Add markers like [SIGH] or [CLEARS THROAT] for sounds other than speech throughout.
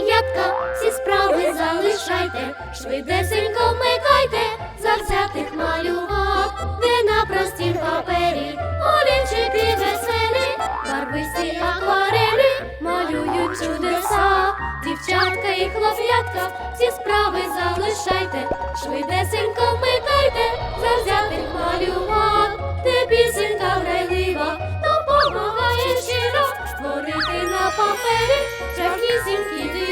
хлоп'ятка, всі справи залишайте, швидесенько вмикайте, завзятих малював, де на простім папері, олівчики веселі, барвисті акварелі малюють чудеса. Дівчатка і хлоп'ятка, всі справи залишайте, швидесенько вмикайте, завзятих малював, де пісенька грайлива, допомагає щиро створити на папері страшнісінькі дива.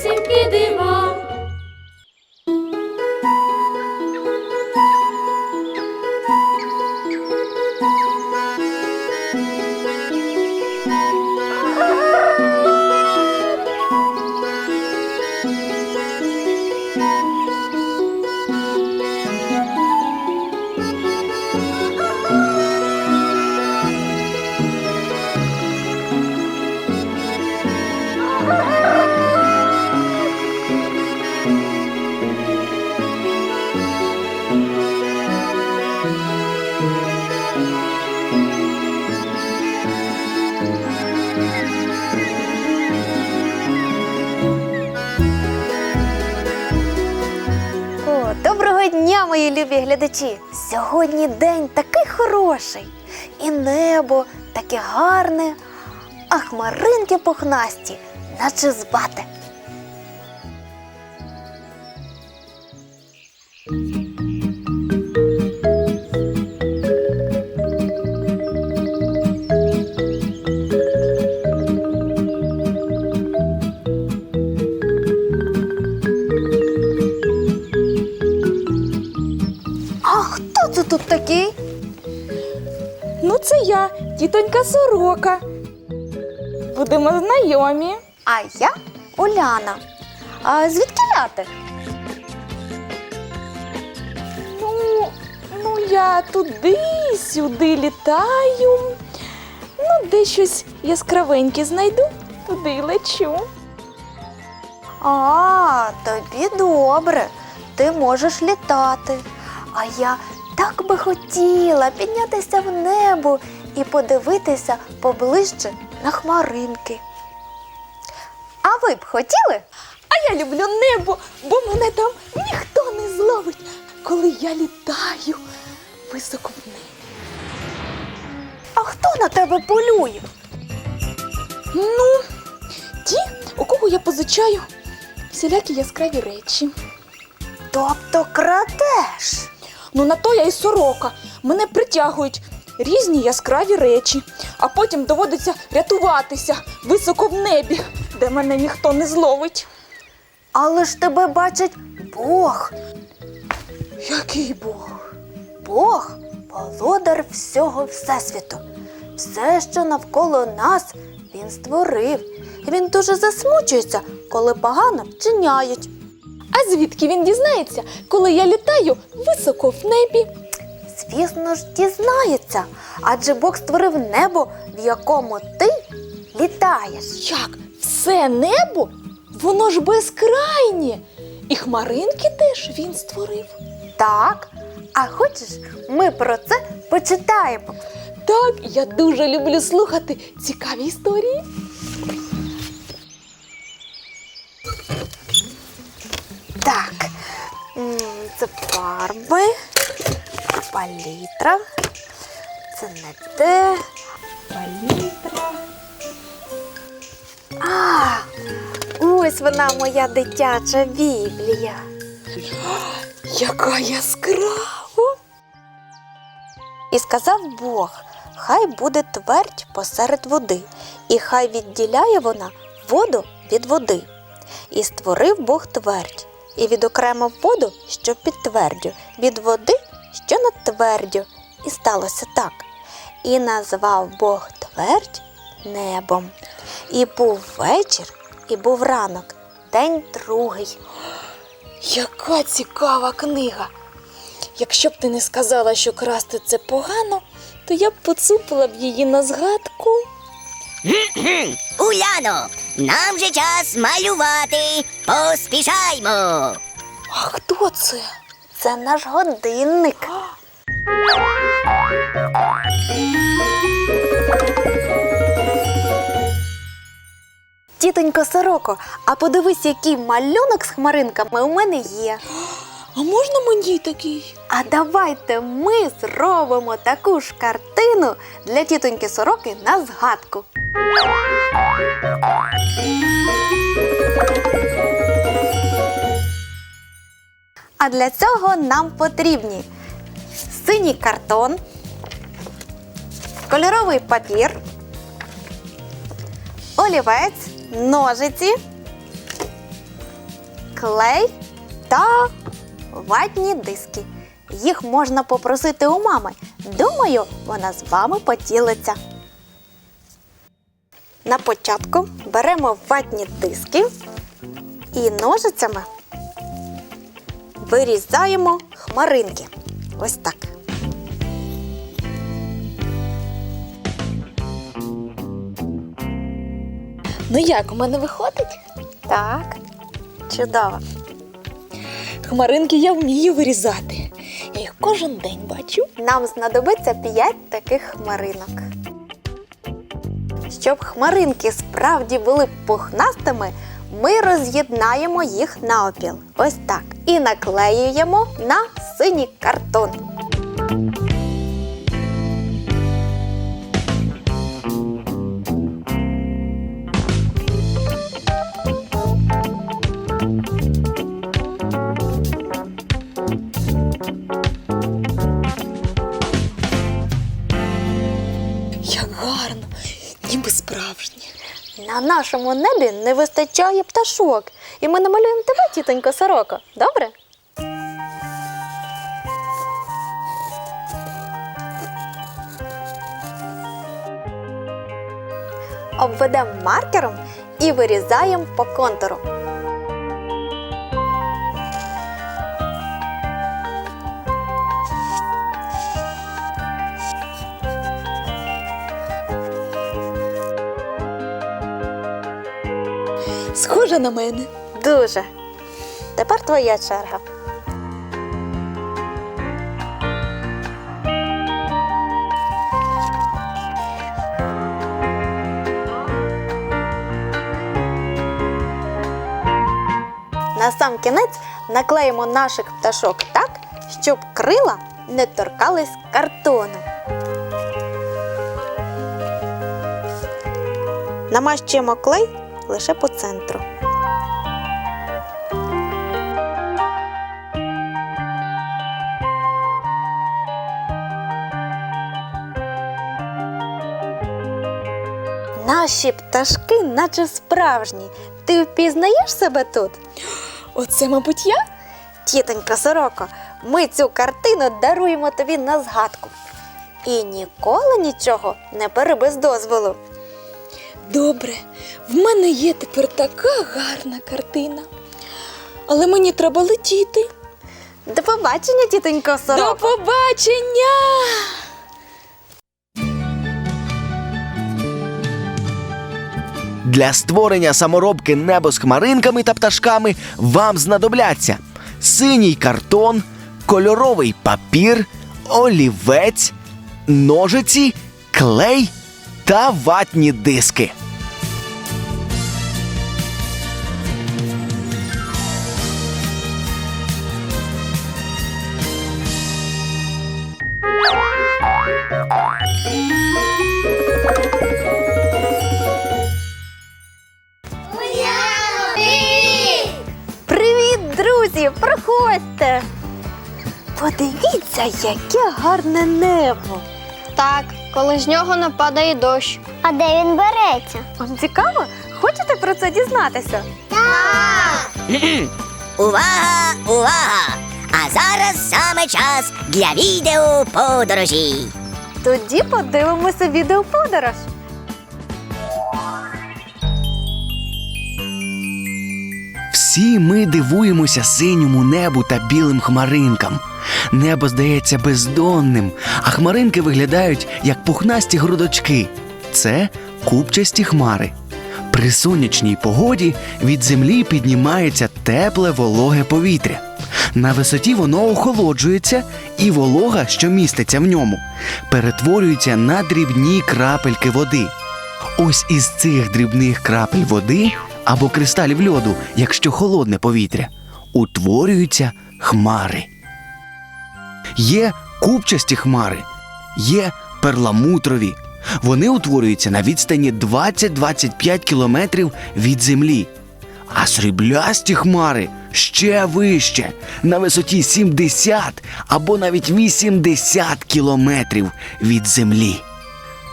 Страшнісінькі дива. Любі глядачі! Сьогодні день такий хороший. І небо таке гарне, а хмаринки пухнасті, наче. А тітонька сорока. Будемо знайомі. А я Уляна. А звідки ляти? Ну, ну я туди-сюди літаю. Ну, де щось яскравеньке знайду, туди й лечу. А, тобі добре. Ти можеш літати. А я так би хотіла піднятися в небо і подивитися поближче на хмаринки. А ви б хотіли? А я люблю небо, бо мене там ніхто не зловить, коли я літаю високо в небі. А хто на тебе полює? Ну, ті, у кого я позичаю всілякі яскраві речі. Тобто крадеш. Ну на то я і сорока. Мене притягують різні яскраві речі, а потім доводиться рятуватися високо в небі, де мене ніхто не зловить. Але ж тебе бачить Бог. Який Бог? Бог володар всього Всесвіту. Все, що навколо нас, він створив. І він дуже засмучується, коли погано вчиняють. А звідки він дізнається, коли я літаю високо в небі? Звісно ж, дізнається, адже Бог створив небо, в якому ти літаєш. Як все небо? Воно ж безкрайнє. І хмаринки теж він створив. Так, а хочеш, ми про це почитаємо. Так, я дуже люблю слухати цікаві історії. Так, це фарби, палітра. Це не те. Палітра. А, ось вона моя дитяча біблія. Яка яскрава! І сказав Бог: хай буде твердь посеред води, і хай відділяє вона воду від води. І створив Бог твердь, і відокремив воду, що під твердю, від води, що над твердю. І сталося так. І назвав Бог твердь небом. І був вечір, і був ранок, день другий. Яка цікава книга. Якщо б ти не сказала, що красти це погано, то я б поцупила б її на згадку. [CLEARS THROAT] Уляно, нам же час малювати. Поспішаймо. А хто це? Це наш годинник. Тітонько сороко, а подивись, який малюнок з хмаринками у мене є. А можна мені такий? А давайте ми зробимо таку ж картину для тітоньки сороки на згадку. А для цього нам потрібні синій картон, кольоровий папір, олівець, ножиці, клей та ватні диски. Їх можна попросити у мами. Думаю, вона з вами поділиться. На початку беремо ватні диски і ножицями вирізаємо хмаринки. Ось так. Ну як, у мене виходить? Так. Чудово. Хмаринки я вмію вирізати. Я їх кожен день бачу. Нам знадобиться 5 таких хмаринок. Щоб хмаринки справді були пухнастими, ми роз'єднаємо їх навпіл. Ось так. І наклеюємо на синій картон. На нашому небі не вистачає пташок, і ми намалюємо тебе, тітонько сороко. Добре? Обведемо маркером і вирізаємо по контуру. Схожа на мене. Дуже. Тепер твоя черга. На сам кінець наклеїмо наших пташок так, щоб крила не торкались картону. Намащуємо клей лише по центру. Наші пташки, наче справжні. Ти впізнаєш себе тут? Оце, мабуть, я? Тітонька сороко, ми цю картину даруємо тобі на згадку. І ніколи нічого не бери без дозволу. Добре, в мене є тепер така гарна картина. Але мені треба летіти. До побачення, тітонько До побачення! Для створення саморобки небо з хмаринками та пташками вам знадобляться синій картон, кольоровий папір, олівець, ножиці, клей та ватні диски. Друзі! Проходьте! Подивіться, яке гарне небо. Так, коли з нього нападає дощ. А де він береться? Вам цікаво? Хочете про це дізнатися? [CLEARS THROAT] Увага, увага! А зараз саме час для відео подорожі. Тоді подивимося відеоподорож. Всі ми дивуємося синьому небу та білим хмаринкам. Небо здається бездонним, а хмаринки виглядають як пухнасті грудочки. Це купчасті хмари. При сонячній погоді від землі піднімається тепле вологе повітря. На висоті воно охолоджується, і волога, що міститься в ньому, перетворюється на дрібні крапельки води. Ось із цих дрібних крапель води або кристалів льоду, якщо холодне повітря, утворюються хмари. Є купчасті хмари, є перламутрові. Вони утворюються на відстані 20-25 кілометрів від землі. А сріблясті хмари ще вище, на висоті 70 або навіть 80 кілометрів від землі.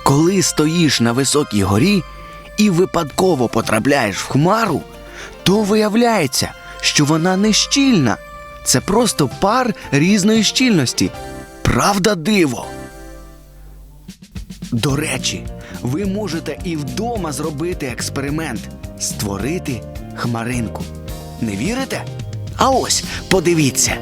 Коли стоїш на високій горі і випадково потрапляєш в хмару, то виявляється, що вона не щільна. Це просто пар різної щільності. Правда, диво. До речі, ви можете і вдома зробити експеримент створити хмаринку. Не вірите? А ось подивіться.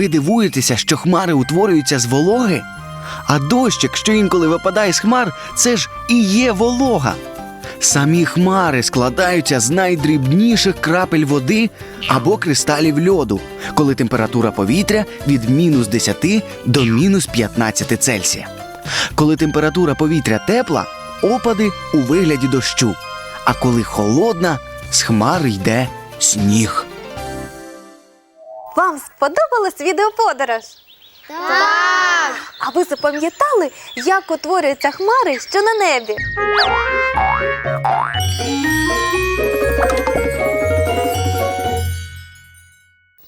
Ви дивуєтеся, що хмари утворюються з вологи? А дощ, якщо інколи випадає з хмар, це ж і є волога. Самі хмари складаються з найдрібніших крапель води або кристалів льоду, коли температура повітря від мінус 10 до мінус 15 Цельсія. Коли температура повітря тепла, опади у вигляді дощу. А коли холодна, з хмар йде сніг. Вам сподобалась відеоподорож? Так! А ви запам'ятали, як утворюються хмари, що на небі?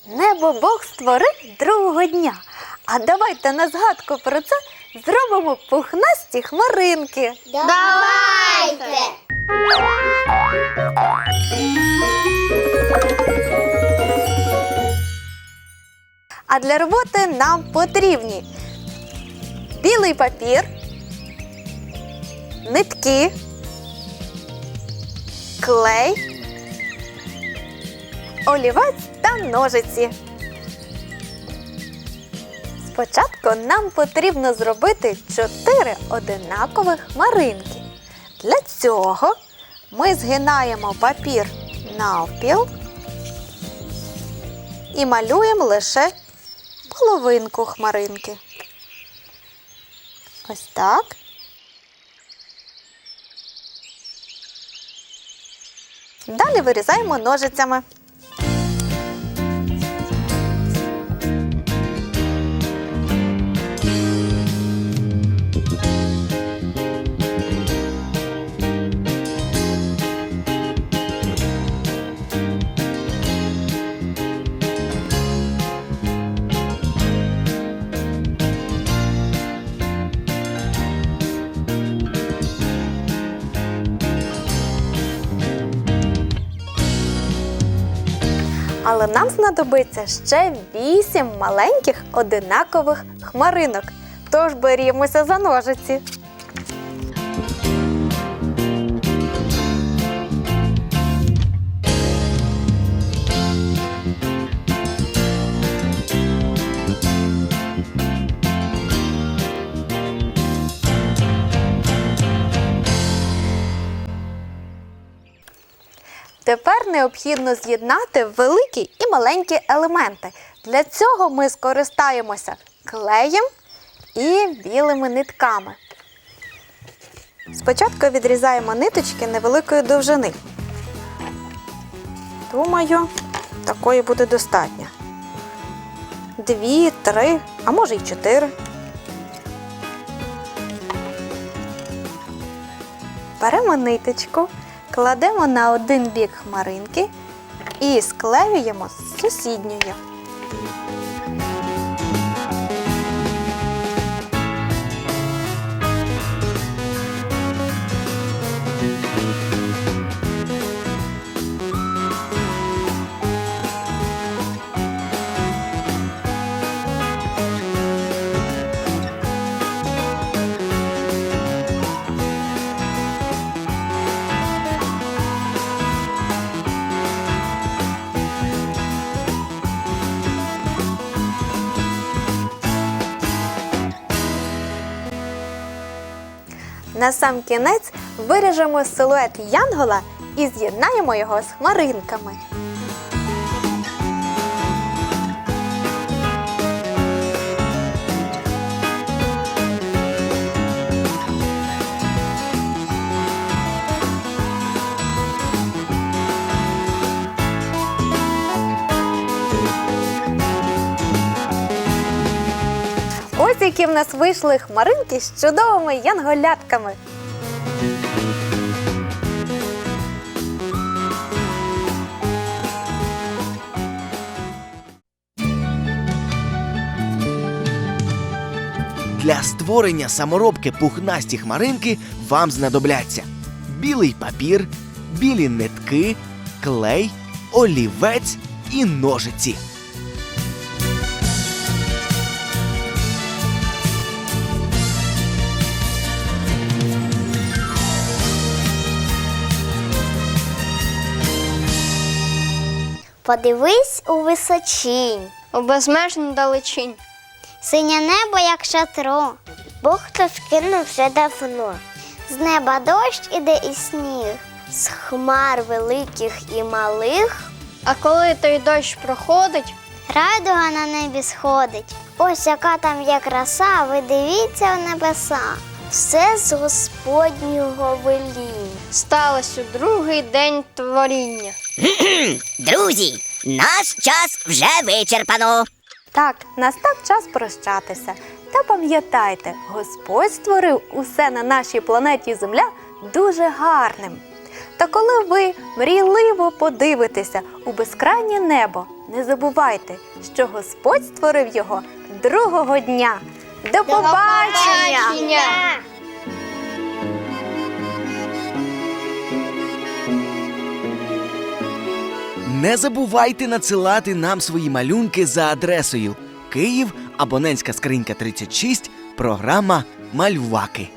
Небо Бог створив другого дня. А давайте на згадку про це зробимо пухнасті хмаринки. Давайте! Для роботи нам потрібні білий папір, нитки, клей, олівець та ножиці. Спочатку нам потрібно зробити чотири одинакових хмаринки. Для цього ми згинаємо папір навпіл і малюємо лише половинку хмаринки. Ось так. Далі вирізаємо ножицями. Але нам знадобиться ще вісім маленьких одинакових хмаринок. Тож берімося за ножиці. Тепер необхідно з'єднати великі і маленькі елементи. Для цього ми скористаємося клеєм і білими нитками. Спочатку відрізаємо ниточки невеликої довжини. Думаю, такої буде достатньо. Дві, три, а може й чотири. Беремо ниточку, кладемо на один бік хмаринки і склеюємо з сусідньою. На сам кінець виріжемо силует янгола і з'єднаємо його з хмаринками. Які в нас вийшли хмаринки з чудовими янголятками. Для створення саморобки пухнасті хмаринки вам знадобляться білий папір, білі нитки, клей, олівець і ножиці. Подивись у височінь, у безмежну далечінь. Синє небо, як шатро. Бог то скинув вже давно. З неба дощ іде і сніг, з хмар великих і малих. А коли той дощ проходить, райдуга на небі сходить. Ось яка там є краса, ви дивіться в небеса. Все з Господнього веління. Сталося у другий день творіння. [CLEARS THROAT] Друзі, наш час вже вичерпано. Так, настав час прощатися. Та пам'ятайте, Господь створив усе на нашій планеті Земля дуже гарним. Та коли ви мрійливо подивитеся у безкрайнє небо, не забувайте, що Господь створив його другого дня. До побачення! Не забувайте надсилати нам свої малюнки за адресою Київ, абонентська скринька 36, програма Мальваки.